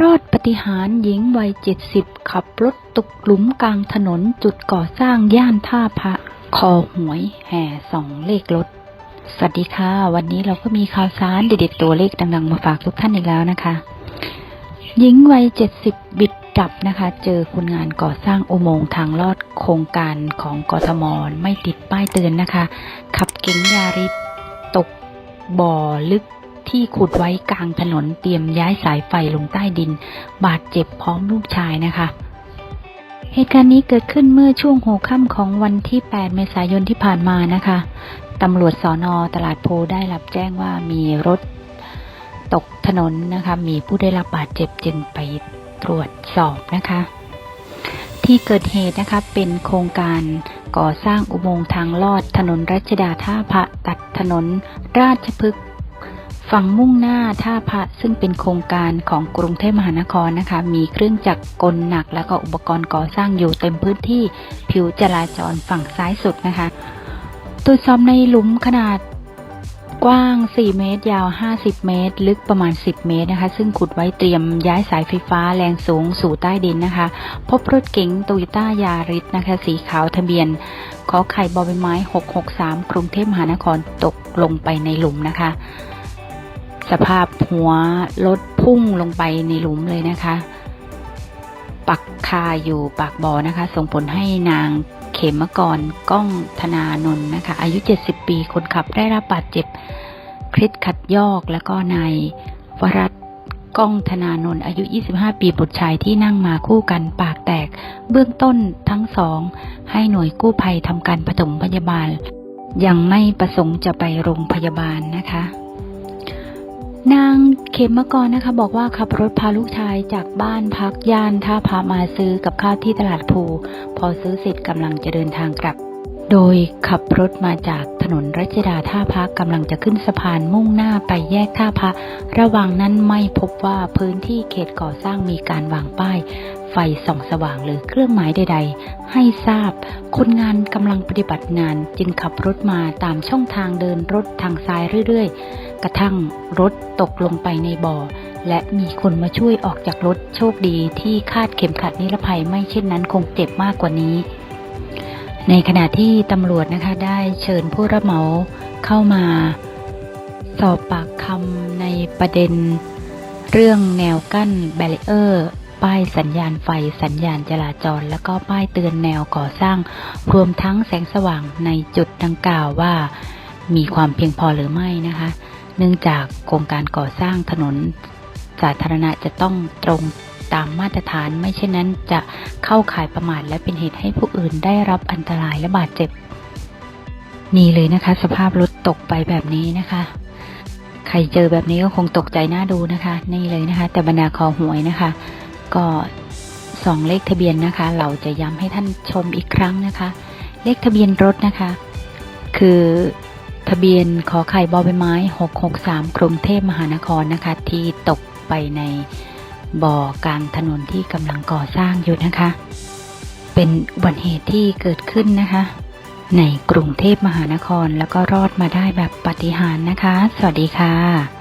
รอดปฏิหารหญิงวัยเจ็ดสิบขับรถตกหลุมกลางถนนจุดก่อสร้างย่านท่าพระ คอหวยแห่สองเลขรถ สวัสดีค่ะ วันนี้เราก็มีข่าวสารเด็ดๆตัวเลขดังๆ มาฝากทุกท่านอีกแล้วนะคะ หญิงวัยเจ็ดสิบบิดดับนะคะ เจอคนงานก่อสร้างอุโมงค์ทางลอดโครงการของกทมไม่ติดป้ายเตือนนะคะ ขับเก๋งยาริสตกบ่อลึก ที่ขุดไว้กลางถนนเตรียมย้ายสายไฟลงใต้ดิน บาดเจ็บพร้อมลูกชายนะคะ เหตุการณ์นี้เกิดขึ้นเมื่อช่วงหัวค่ำของวันที่ 8 เมษายนที่ผ่านมานะคะตำรวจสอนอตลาดโพได้รับแจ้งว่ามีรถตกถนนนะคะ มีผู้ได้รับบาดเจ็บจึงไปตรวจสอบนะคะ ที่เกิดเหตุนะคะเป็นโครงการก่อสร้างอุโมงค์ทางลอดถนนรัชดาท่าพระตัดถนนราชพฤกษ์ ฝั่งมุ่งหน้าท่าพระซึ่งเป็นโครงการของกรุงเทพมหานครนะคะ มีเครื่องจักรกลหนัก และก็อุปกรณ์ก่อสร้างอยู่เต็มพื้นที่ผิวจราจรฝั่งซ้ายสุดนะคะตรวจสอบในหลุมขนาดกว้าง 4 เมตร ยาว 50 เมตร ลึกประมาณ 10 เมตรนะคะ ซึ่งขุดไว้เตรียมย้ายสายไฟฟ้าแรงสูงสู่ใต้ดินนะคะ พบรถเก๋งโตโยต้ายาริสนะคะ สีขาวทะเบียน ขอไข่บอใบไม้ 663 กรุงเทพมหานครตกลงไปในหลุมนะคะ สภาพหัวรถพุ่งลงไปในหลุมเลยนะคะ ปักคาอยู่ปากบ่อนะคะ ส่งผลให้นางเขมกรก้องธนานนท์นะคะ อายุ 70 ปีคนขับได้รับบาดเจ็บคริสขัดยอกแล้วก็นายวรัตก้องธนานนท์อายุ 25 ปีบุตรชายที่นั่งมาคู่กันปากแตก เบื้องต้นทั้งสอง ให้หน่วยกู้ภัยทำการปฐมพยาบาล ยังไม่ประสงค์จะไปโรงพยาบาลนะคะ นางเขมกรนะคะ บอกว่าขับรถพาลูกชายจากบ้านพักย่านท่าพามาซื้อกับข้าวที่ตลาดภูพอซื้อเสร็จกำลังจะเดินทางกลับ โดยขับรถมาจากถนนรัชดาท่าพระกำลังจะขึ้นสะพานมุ่งหน้าไปแยกท่าพระระหว่างนั้นไม่พบว่าพื้นที่เขตก่อสร้างมีการวางป้าย ไฟส่องสว่างหรือเครื่องหมายใด ๆ ให้ทราบ คนงานกำลังปฏิบัติงานจึงขับรถมาตามช่องทางเดินรถทางซ้ายเรื่อยๆ กระทั่งรถตกลงไปในบ่อ และมีคนมาช่วยออกจากรถโชคดีที่คาดเข็มขัดนิรภัยไม่เช่นนั้นคงเจ็บมากกว่านี้ ในขณะที่ตำรวจนะคะได้เชิญผู้รับเหมาเข้ามา สอบปากคำในประเด็นเรื่องแนวกั้นแบรีเออร์ ป้ายสัญญาณไฟ สัญญาณจราจร แล้วก็ป้ายเตือนแนวก่อสร้าง รวมทั้งแสงสว่างในจุดดังกล่าวว่า มีความเพียงพอหรือไม่นะคะ เนื่องจากโครงการก่อสร้างถนน สาธารณะจะต้องตรงตามมาตรฐานไม่เช่นนั้นจะเข้าข่ายประมาทและเป็นเหตุให้ผู้อื่นได้รับอันตรายและบาดเจ็บ นี่เลยนะคะ สภาพรถตกไปแบบนี้นะคะ ใครเจอแบบนี้ก็คงตกใจน่าดูนะคะ นี่เลยนะคะ แต่บรรดาคอหวยนะคะ ก็สองเลขทะเบียนนะคะ เราจะย้ำให้ท่านชมอีกครั้งนะคะ เลขทะเบียนรถนะคะ คือทะเบียนขอไข่บอใบไม้ 663 กรุงเทพมหานครนะคะ ที่ตกไปในบ่อกลางถนนที่กำลังก่อสร้างอยู่นะคะ เป็นอุบัติเหตุที่เกิดขึ้นนะคะ ในกรุงเทพมหานครแล้วก็รอดมาได้แบบปาฏิหาริย์นะคะ สวัสดีค่ะ